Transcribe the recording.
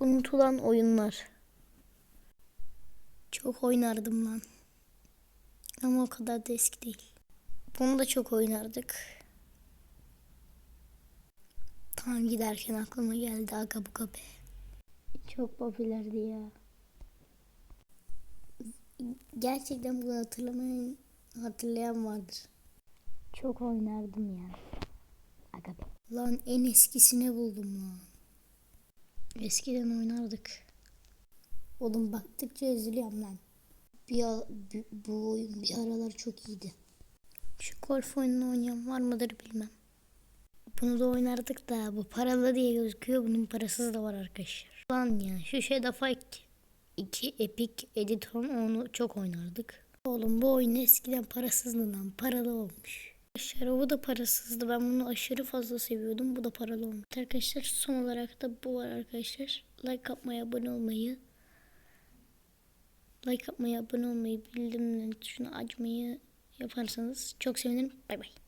Unutulan oyunlar. Çok oynardım lan. Ama o kadar da eski değil. Bunu da çok oynardık. Tam giderken aklıma geldi aga bu be. Çok popülerdi ya. Gerçekten bunu hatırlamayan hatırlayan vardır. Çok oynardım ya. Aga be. Lan en eskisini buldum lan. Eskiden oynardık. Oğlum baktıkça üzülüyorum lan. Bir, a- bu- oyun bir aralar çok iyiydi. Şu golf oyununu oynayan var mıdır bilmem. Bunu da oynardık da bu paralı diye gözüküyor. Bunun parasız da var arkadaşlar. Lan ya şu Shadow Fight 2 Epic Edition onu çok oynardık. Oğlum bu oyun eskiden parasızdı lan. Paralı olmuş. Arkadaşlar bu da parasızdı. Ben bunu aşırı fazla seviyordum. Bu da paralı olmuş. Arkadaşlar son olarak da bu var arkadaşlar. Like atmayı, abone olmayı. Like atmayı, abone olmayı, bildirimlerin tuşuna açmayı yaparsanız çok sevinirim. Bay bay.